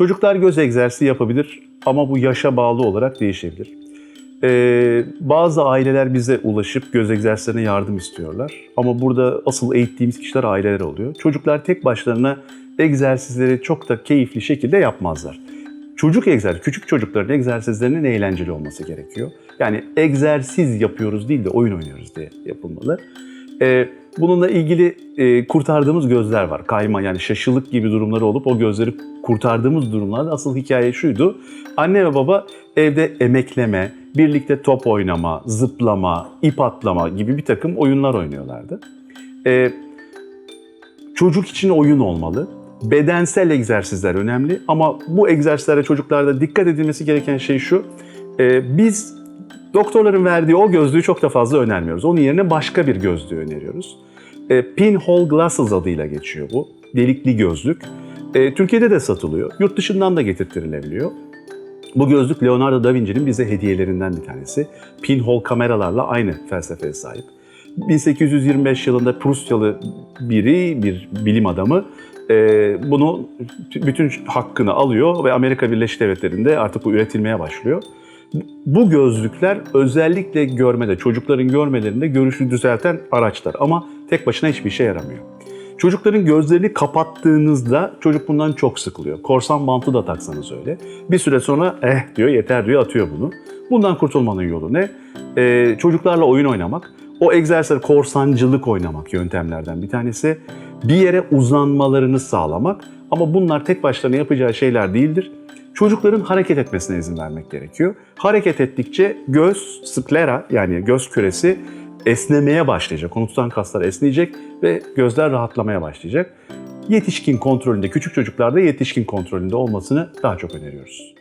Çocuklar göz egzersizi yapabilir ama bu yaşa bağlı olarak değişebilir. Ee, bazı aileler bize ulaşıp göz egzersizlerine yardım istiyorlar. Ama burada asıl eğittiğimiz kişiler aileler oluyor. Çocuklar tek başlarına egzersizleri çok da keyifli şekilde yapmazlar. Çocuk egzersiz, küçük çocukların egzersizlerinin eğlenceli olması gerekiyor. Yani egzersiz yapıyoruz değil de oyun oynuyoruz diye yapılmalı. Ee, bununla ilgili e, kurtardığımız gözler var. Kayma yani şaşılık gibi durumları olup o gözleri kurtardığımız durumlarda asıl hikaye şuydu. Anne ve baba evde emekleme, birlikte top oynama, zıplama, ip atlama gibi bir takım oyunlar oynuyorlardı. Ee, çocuk için oyun olmalı. Bedensel egzersizler önemli ama bu egzersizlere çocuklarda dikkat edilmesi gereken şey şu. e, biz doktorların verdiği o gözlüğü çok da fazla önermiyoruz. Onun yerine başka bir gözlüğü öneriyoruz. E, pinhole glasses adıyla geçiyor bu. Delikli gözlük. E, Türkiye'de de satılıyor. Yurt dışından da getirtilebiliyor. Bu gözlük Leonardo da Vinci'nin bize hediyelerinden bir tanesi. Pinhole kameralarla aynı felsefeye sahip. 1825 yılında Prusyalı biri, bir bilim adamı e, bunu bütün hakkını alıyor ve Amerika Birleşik Devletleri'nde artık bu üretilmeye başlıyor. Bu gözlükler özellikle görmede, çocukların görmelerinde görüşü düzelten araçlar ama tek başına hiçbir işe yaramıyor. Çocukların gözlerini kapattığınızda çocuk bundan çok sıkılıyor. Korsan bantı da taksanız öyle. Bir süre sonra eh diyor yeter diyor atıyor bunu. Bundan kurtulmanın yolu ne? Ee, çocuklarla oyun oynamak. O egzersiz korsancılık oynamak yöntemlerden bir tanesi. Bir yere uzanmalarını sağlamak. Ama bunlar tek başlarına yapacağı şeyler değildir. Çocukların hareket etmesine izin vermek gerekiyor. Hareket ettikçe göz sklera yani göz küresi esnemeye başlayacak. Onu kaslar esneyecek ve gözler rahatlamaya başlayacak. Yetişkin kontrolünde, küçük çocuklarda yetişkin kontrolünde olmasını daha çok öneriyoruz.